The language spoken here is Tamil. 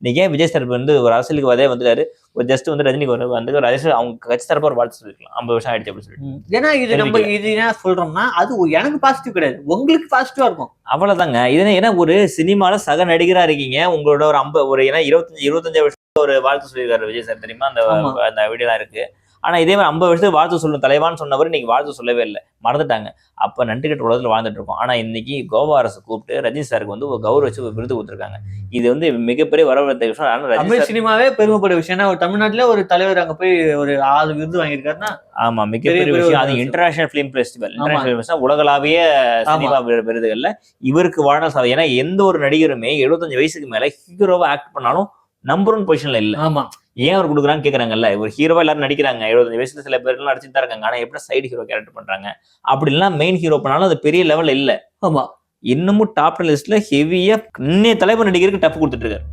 இன்னைக்கு ஏன் விஜய் சார் வந்து ஒரு அரசியலுக்கு வரதே வந்துட்டாரு? ஒரு ஜஸ்ட் வந்து ரஜினிக்கு ஒரு வந்து ஒரு அரசியல் அவங்க கட்சி தரப்பா ஒரு வாழ்த்து சொல்லிருக்கலாம். ஐம்பது வருஷம் ஆயிடுச்சு அப்படின்னு சொல்லிட்டு. ஏன்னா இது நம்ம இது என்ன சொல்றோம்னா அது எனக்கு பாசிட்டிவ் கிடையாது. உங்களுக்கு பாசிட்டிவா இருக்கும். அவ்வளவுதாங்க. இது ஏன்னா ஒரு சினிமால சக நடிகரா இருக்கீங்க. உங்களோட ஒரு ஐம்பது ஒரு ஏன்னா இருபத்தஞ்சு இருபத்தஞ்சு வருஷம் ஒரு வாழ்த்து சொல்லியிருக்காரு விஜய் சார் தெரியுமா? அந்த. அந்த வீடியோலாம் இருக்கு. ஆனா இதே மாதிரி ஐம்பது வருஷத்துக்கு வாழ்த்து சொல்லணும். தலைவான்னு சொன்னவர் இன்னைக்கு வாழ்த்து சொல்லவே இல்லை. மறந்துட்டாங்க. அப்ப நன்றி கட்ட உலகத்துல வாழ்ந்துட்டு இருக்கோம். ஆனா இன்னைக்கு கோவா அரசு கூப்பிட்டு ரஜினி சாருக்கு வந்து ஒரு கௌரவிச்சு ஒரு விருது கொடுத்துருக்காங்க. இது வந்து மிகப்பெரிய வரவேற்ற விஷயம். ஆனா ரஜினி தமிழ் சினிமாவே பெருமைப்பட விஷயம். ஏன்னா ஒரு தமிழ்நாட்டுல ஒரு தலைவர் அங்க போய் ஒரு ஆறு விருது வாங்கியிருக்காருன்னா ஆமா மிகப்பெரிய பெரிய விஷயம். அது. International film festival. International festival உலகளாவிய சினிமா விரு- விருதுகள்ல இவருக்கு வாழ்நாள் சாதனை. ஏன்னா எந்த ஒரு நடிகருமே 75 வயசுக்கு மேல ஹீரோவா ஆக்ட் பண்ணாலும் நம்பர் ஒன் பொசிஷன்ல இல்ல. ஆமா. ஏன் அவர் கொடுக்குறான்னு கேக்குறாங்கல்ல? ஒரு ஹீரோவா எல்லாரும் நடிக்கிறாங்க. 75 வயசுல சில பேர் எல்லாம் நடிச்சுட்டு தான் இருக்காங்க. ஆனா எப்படி சைடு ஹீரோ கேரக்டர் பண்றாங்க? அப்படி எல்லாம் மெயின் ஹீரோ பண்ணாலும் அது பெரிய லெவல்ல இல்ல. ஆமா. இன்னமும் டாப் லிஸ்ட்ல ஹெவியா இன்னைய தலைவர் நடிகருக்கு டப் கொடுத்துட்டு இருக்காரு.